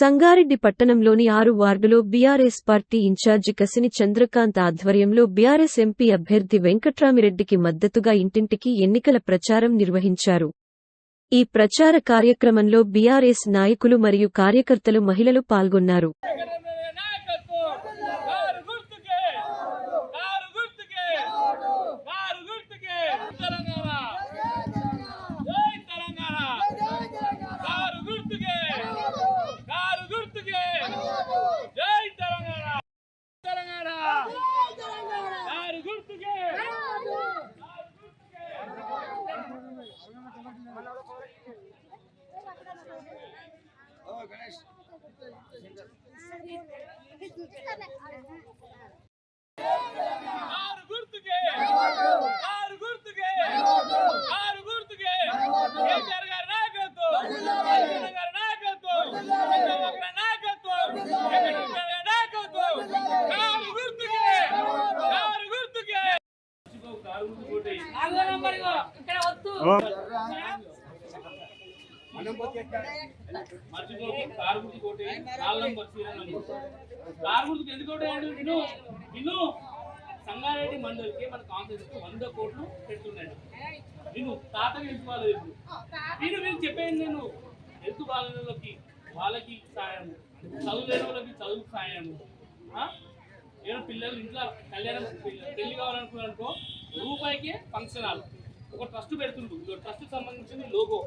సంగారెడ్డి పట్టణంలోని ఆరు వార్డులో BRS party in charge Kasini Chandrakanth ఆధ్వర్యంలో బీఆర్ఎస్ ఎంపీ అభ్యర్థి వెంకట్రామిరెడ్డికి మద్దతుగా ఇంటింటికి ఎన్నికల ప్రచారం నిర్వహించారు. ఈ ప్రచార కార్యక్రమంలో బీఆర్ఎస్ నాయకులు మరియు కార్యకర్తలు మహిళలు పాల్గొన్నారు వెంకటరమణ నాయకత్వం కారు గుర్తుకే కారు గుర్తుకే కారు గుర్తుకే తెలంగాణ జై తెలంగాణ కారు గుర్తుకే కారు గుర్తుకే జై తెలంగాణ తెలంగాణ కారు గుర్తుకే కారు గుర్తుకే కారు గుర్తుకే కారు గుర్తుకే కేసీఆర్ గారి నాయకత్వం కేసీఆర్ గారి నాయకత్వం చంద్రబాబు గారి నాయకత్వం వెంకటరమణ గారి నాయకత్వం కారు గుర్తుకే కారు గుర్తుకే కారు గుర్తు కొట్టి నాలుగో నంబర్ ఇగో ఇక్కడ వద్దు మర్చిపోకు కారు గుర్తు కొట్టి నాలుగు నంబర్ సీరియల్ నంబర్ కారు ఎందుకు సంగారెడ్డి మండలికి మన కాంగ్రెస్ వంద కోట్లు పెడుతున్నాడు నేను తాతగా ఎంచుకోవాలి నేను నేను చెప్పాను నేను ఎత్తు బాలకి వాళ్ళకి సాయం చదువు లేని వాళ్ళకి చదువు సాయం నేను పిల్లలు ఇంట్లో కళ్యాణం పెళ్ళి కావాలనుకున్నానుకో రూపాయికే ఫంక్షన్ హాల్ ఒక ట్రస్ట్ పెడుతుండు ఇదో ట్రస్ట్ సంబంధించిన లోగో.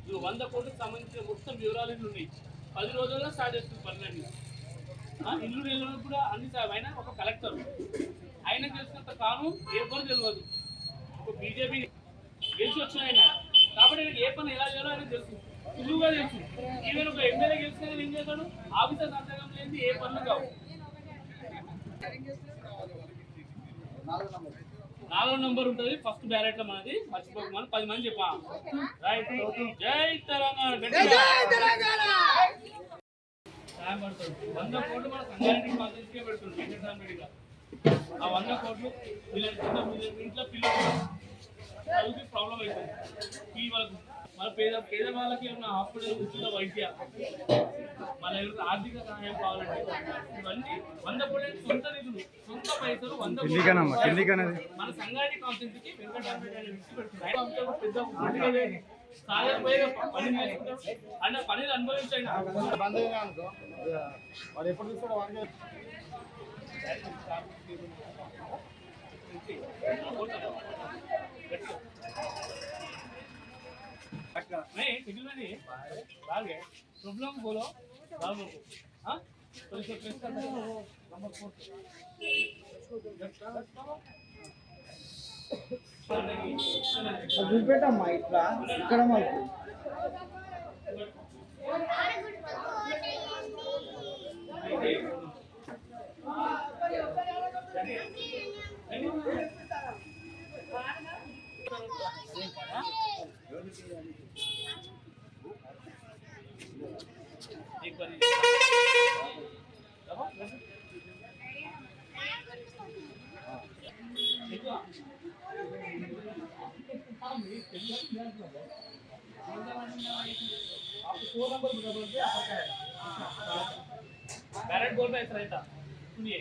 ఇదిగో వంద కోట్లకు సంబంధించిన మొత్తం వివరాలు ఉన్నాయి. పది రోజుల్లో స్టార్ట్ చేస్తుంది పనులన్నీ ఆ, ఇల్లు రేళ్ళు కూడా అన్ని ఆయన ఒక కలెక్టర్. ఆయన తెలిసినంత కాను పని తెలియదు. ఒక బీజేపీ గెలిచి వచ్చిన ఆయన. కాబట్టి ఏ పని ఎలా చేయాలో ఆయన తెలుసు. సులువుగా తెలుసు. ఈవెన్ ఒక ఎమ్మెల్యే గెలిచిన ఏం చేస్తాడు? ఆఫీసర్ సంతకం లేని ఏ పనులు కావు. నాలుగో నంబర్ ఉంటుంది. ఫస్ట్ బ్యాలెట్లో మనది. మర్చిపోక మనం. పది మంది చెప్పా. రైట్ జై తెలంగాణ. గట్టిగా. సాయం పడుతుంది వంద కోట్లు మన కాన్స్టిట్యూన్సీకే పెడుతుంది వెంకటరామరెడ్డిగా ఆ వంద కోట్లు వీళ్ళ ఇంట్లో పిల్లలు చదువుకి ప్రాబ్లం అవుతుంది ఈ వాళ్ళకు మన పేద పేద వాళ్ళకి ఏమైనా హాస్పిటల్ ఉచిత వైద్య. మన ఎవరికి ఆర్థిక సహాయం కావాలంటే ఇవన్నీ వంద కోట్ల సొంత నిధులు సొంత పైసలు వంద మన సంగారెడ్డి వెంకటరామరెడ్డి అనే వ్యక్తి పెద్ద సాగర్ పోయి పని అంటే పనిని అనుభవించండి. వాడు ఎప్పుడు చూస్తాడు వాడికి. नहीं सिग्नल में नहीं भाग गए प्रॉब्लम बोलो भाग बोलो हाँ तो इसको प्रेस कर दो नंबर फोर చూపెట్టమ్మా ఇట్లా ఇక్కడ మాకు एक बार बैलेट बोल है ऐसा रहता। सुनिए,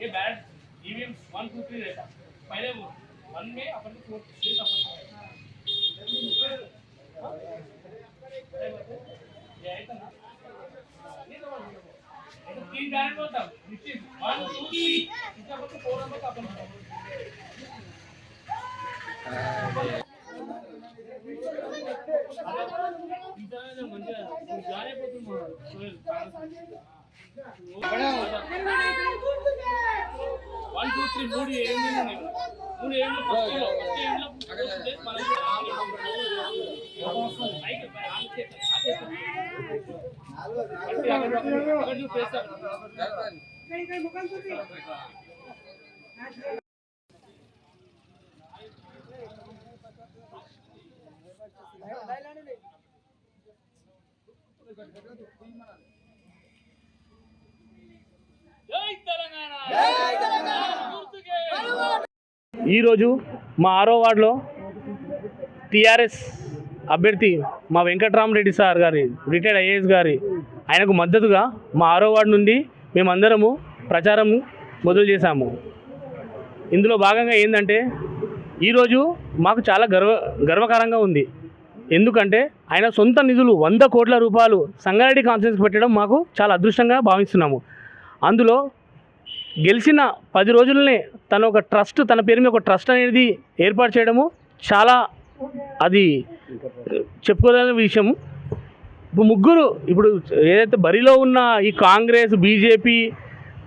ये ballot EVM one two three रहता। पहले वो वन में अपन को वोट सीट अपन हाँ? ये है ना ये तो एक तीन बैलेट बोलता निश्चित वन टू थ्री इसका मतलब फोर नंबर का अपन ఇంతనే మంచిగా జారే పోతుంది వన్ టూ త్రీ మూడు ఏం జై తెలంగాణ! జై తెలంగాణ! ఈరోజు మా ఆరో వార్డులో టిఆర్ఎస్ అభ్యర్థి మా వెంకట్రామరెడ్డి సార్ గారి రిటైర్డ్ ఐఏఎస్ గారి ఆయనకు మద్దతుగా మా ఆరో వార్డు నుండి మేమందరము ప్రచారం మొదలు చేశాము. ఇందులో భాగంగా ఏంటంటే ఈరోజు మాకు చాలా గర్వ గర్వకారంగా ఉంది. ఎందుకంటే ఆయన సొంత నిధులు వంద కోట్ల రూపాయలు సంగారెడ్డి కాన్ఫరెన్స్ పెట్టడం మాకు చాలా అదృష్టంగా భావిస్తున్నాము. అందులో గెలిచిన పది రోజులనే తన ఒక ట్రస్ట్ తన పేరు మీద ఒక ట్రస్ట్ అనేది ఏర్పాటు చేయడము చాలా అది చెప్పుకోదగిన విషయం ఇప్పుడు ముగ్గురు ఇప్పుడు ఏదైతే బరిలో ఉన్న ఈ కాంగ్రెస్ బీజేపీ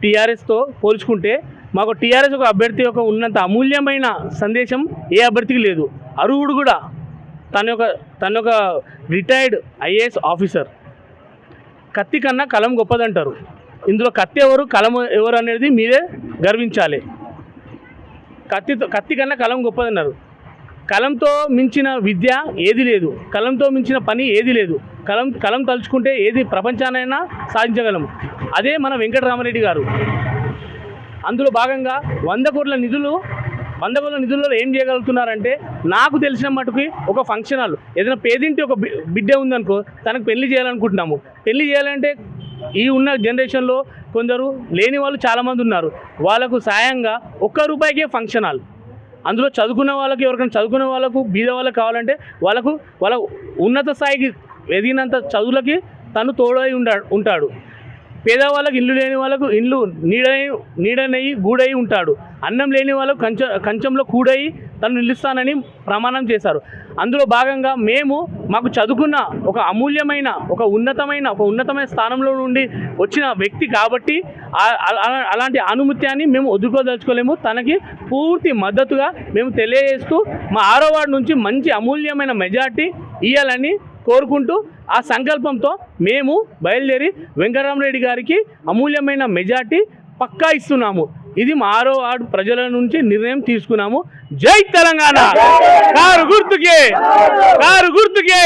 టీఆర్ఎస్తో పోల్చుకుంటే మాకు టీఆర్ఎస్ ఒక అభ్యర్థి యొక్క ఉన్నంత అమూల్యమైన సందేశం ఏ అభ్యర్థికి లేదు. అర్హుడు కూడా తన యొక్క తన యొక్క రిటైర్డ్ ఐఏఎస్ ఆఫీసర్. కత్తి కన్నా కలం గొప్పదంటారు. ఇందులో కత్తి ఎవరు కలం ఎవరు అనేది మీరే గర్వించాలి. కత్తితో కత్తి కన్నా కలం గొప్పదన్నారు. కలంతో మించిన విద్య ఏది లేదు. కలంతో మించిన పని ఏది లేదు. కలం కలం తలుచుకుంటే ఏది ప్రపంచానైనా సాధించగలం. అదే మన వెంకటరామరెడ్డి గారు. అందులో భాగంగా వంద కోట్ల నిధులు వంద కోట్ల నిధుల్లో ఏం చేయగలుగుతున్నారంటే నాకు తెలిసిన మటుకి ఒక ఫంక్షన్ హాల్ ఏదైనా పేదింటి ఒక బిడ్డ ఉందనుకో తనకు పెళ్ళి చేయాలనుకుంటున్నాము. పెళ్ళి చేయాలంటే ఈ ఉన్న జనరేషన్లో కొందరు లేని వాళ్ళు చాలామంది ఉన్నారు. వాళ్ళకు సాయంగా ఒక్క రూపాయికే ఫంక్షన్ హాల్. అందులో చదువుకున్న వాళ్ళకి ఎవరికైనా చదువుకున్న వాళ్ళకు బీద వాళ్ళకి కావాలంటే వాళ్ళకు వాళ్ళ ఉన్నత స్థాయికి ఎదిగినంత చదువులకి తను తోడై ఉండా ఉంటాడు. పేదవాళ్ళకు ఇల్లు లేని వాళ్ళకు ఇల్లు నీడై నీడనై గూడై ఉంటాడు. అన్నం లేని వాళ్ళకు కంచ కంచంలో కూడై తను నిలుస్తానని ప్రమాణం చేశారు. అందులో భాగంగా మేము మాకు చదువుకున్న ఒక అమూల్యమైన ఒక ఉన్నతమైన ఒక ఉన్నతమైన స్థానంలో నుండి వచ్చిన వ్యక్తి కాబట్టి అలాంటి ఆనుమత్యాన్ని మేము వదులుకోదలుచుకోలేము తనకి పూర్తి మద్దతుగా మేము తెలియజేస్తూ మా ఆరో వార్డు నుంచి మంచి అమూల్యమైన మెజార్టీ ఇవ్వాలని కోరుకుంటూ ఆ సంకల్పంతో మేము బయలుదేరి వెంకటరామరెడ్డి గారికి అమూల్యమైన మెజార్టీ పక్కా ఇస్తున్నాము. ఇది మా ఆరో ప్రజల నుంచి నిర్ణయం తీసుకున్నాము. జై తెలంగాణ! కారు గుర్తుకే! కారు గుర్తుకే!